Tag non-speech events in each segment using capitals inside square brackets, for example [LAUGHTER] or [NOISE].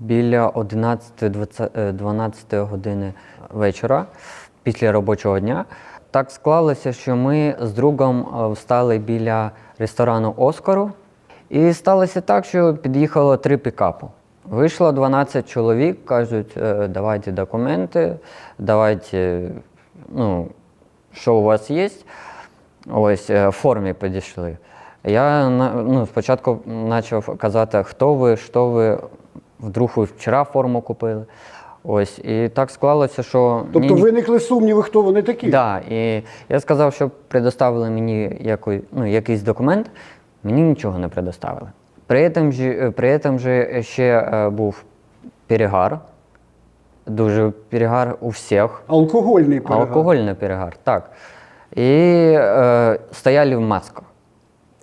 біля 11-12 години вечора після робочого дня. Так склалося, що ми з другом е, встали біля ресторану Оскару. І сталося так, що під'їхало три пікапи. Вийшло 12 чоловік, кажуть, «Е, давайте документи, давайте, ну, що у вас є. Ось е, в формі підійшли. Я ну, спочатку почав казати, хто ви, що ви, вдруг вчора форму купили. Ось, і так склалося, що. Тобто ні- виникли сумніви, хто вони такі? Да, і я сказав, що предоставили мені який, ну, якийсь документ, мені нічого не предоставили. При цьому же, при цьому же ще е, був перегар, дуже перегар у всіх. Алкогольний перегар. Алкогольний перегар, так. І е, стояли в масках.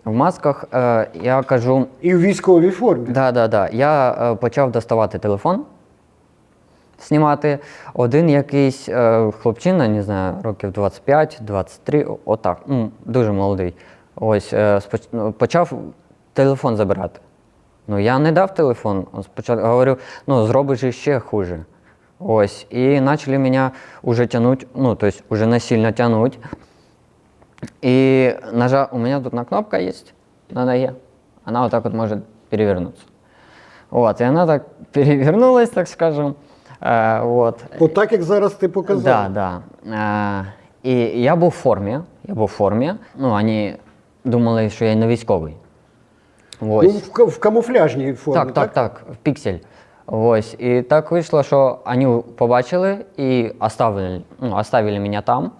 В масках е, я кажу, І в військовій формі. Да, да, да. Я е, почав доставати телефон, знімати. Один якийсь е, хлопчина, не знаю, років 25-23, отак, ну, дуже молодий. Ось е, споч- ну, почав телефон забирати. Ну, я не дав телефон. Спочатку говорю, ну, зробиш ще хуже. Ось. І почали мене вже тянуть, ну, то есть уже насильно тянуть. И нажа... у меня тут на кнопка есть на ноге. Она вот так вот может перевернуться. Вот, и она так [LAUGHS] перевернулась, так скажем. Э, вот. От так, як зараз ти показав. Да, да. Э, і я був в формі. Я був в формі. Ну, вони думали, що я не військовий. Ну, Ось. в, ка- в камуфляжній формі. Так, так, так, в піксель. Ось. І так вийшло, що вони побачили і оставили, ну, оставили мене там.